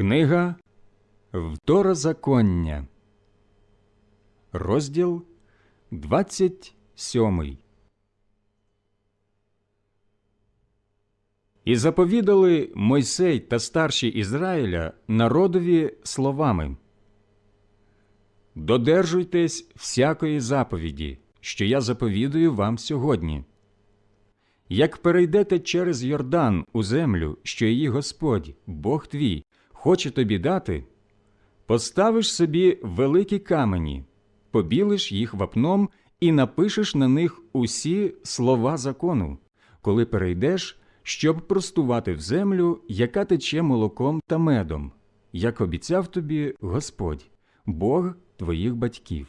Книга Второзаконня, розділ 27. І заповідали Мойсей та старші Ізраїля народові словами Додержуйтесь всякої заповіді, що я заповідую вам сьогодні. Як перейдете через Йордан у землю, що її Господь, Бог твій, хоче тобі дати, поставиш собі великі камені, побілиш їх вапном і напишеш на них усі слова закону, коли перейдеш, щоб простувати в землю, яка тече молоком та медом, як обіцяв тобі Господь, Бог твоїх батьків.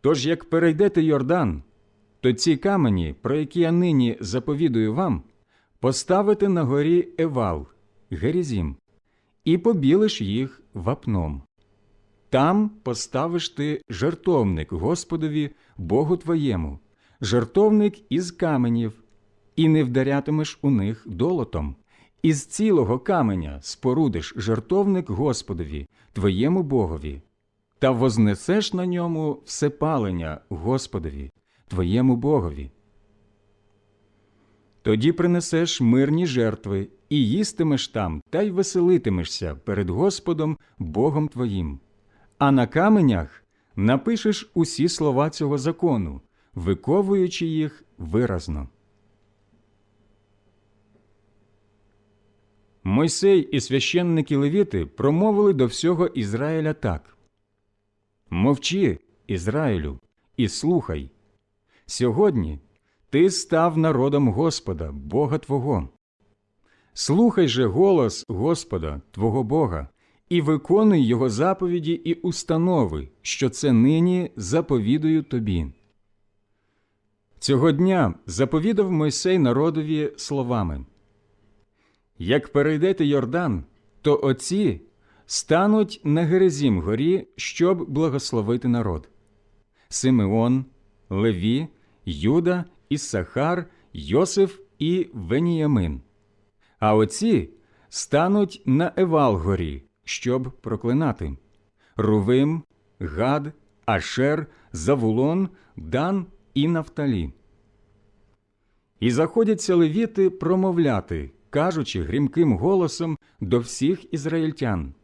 Тож, як перейдете Йордан, то ці камені, про які я нині заповідую вам, поставити на горі Евал, Герізім, і побілиш їх вапном. Там поставиш ти жертовник Господові, Богу твоєму, жертовник із каменів, і не вдарятимеш у них долотом. Із цілого каменя спорудиш жертовник Господові, твоєму Богові, та вознесеш на ньому всепалення Господові, твоєму Богові. Тоді принесеш мирні жертви і їстимеш там, та й веселитимешся перед Господом Богом твоїм. А на каменях напишеш усі слова цього закону, виковуючи їх виразно. Мойсей і священники Левіти промовили до всього Ізраїля так Мовчи, Ізраїлю, і слухай. Сьогодні ти став народом Господа, Бога Твого. Слухай же голос Господа, Твого Бога, і виконуй Його заповіді і установи, що це нині заповідую тобі. Цього дня заповідав Мойсей народові словами Як перейдете Йордан, то оці стануть на Герезім горі, щоб благословити народ. Симеон, Леві, Юда, Іссахар, Йосиф і Веніямин. А оці стануть на Евал-горі, щоб проклинати Рувим, Гад, Ашер, Завулон, Дан і Нафталі. І заходяться левіти промовляти, кажучи грімким голосом до всіх ізраїльтян.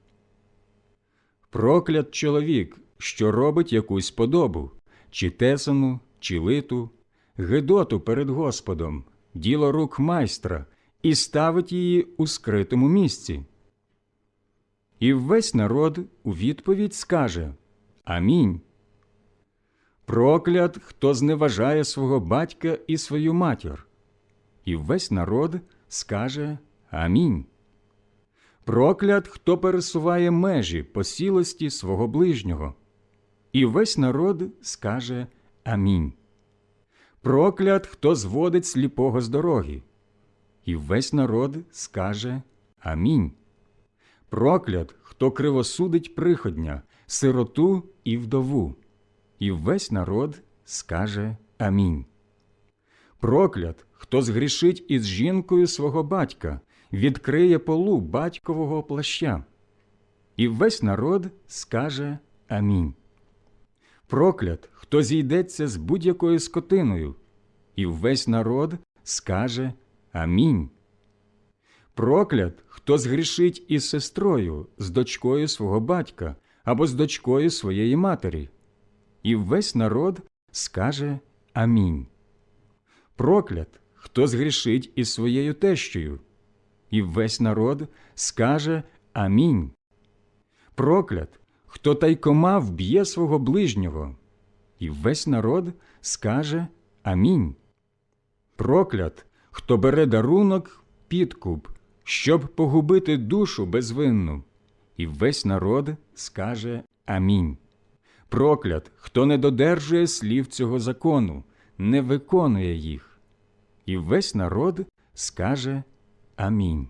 Проклят чоловік, що робить якусь подобу, чи тесану, чи литу, гидоту перед Господом, діло рук майстра, і ставить її у скритому місці. І весь народ у відповідь скаже Амінь. Проклят, хто зневажає свого батька і свою матір. І весь народ скаже Амінь. Проклят, хто пересуває межі посілості свого ближнього. І весь народ скаже Амінь. Проклят, хто зводить сліпого з дороги. І весь народ скаже Амінь. Проклят, хто кривосудить приходня, сироту і вдову. І весь народ скаже Амінь. Проклят, хто згрішить із жінкою свого батька, відкриє полу батькового плаща. І весь народ скаже Амінь. Проклят, хто зійдеться з будь-якою скотиною, і весь народ скаже Амінь. Проклят, хто згрішить із сестрою, з дочкою свого батька або з дочкою своєї матері, і весь народ скаже Амінь. Проклят, хто згрішить із своєю тещою, і весь народ скаже Амінь. Проклят, хто тайкома вб'є свого ближнього, і весь народ скаже Амінь. Проклят, хто бере дарунок підкуп, щоб погубити душу безвинну, і весь народ скаже Амінь. Проклят, хто не додержує слів цього закону, не виконує їх, і весь народ скаже Амінь.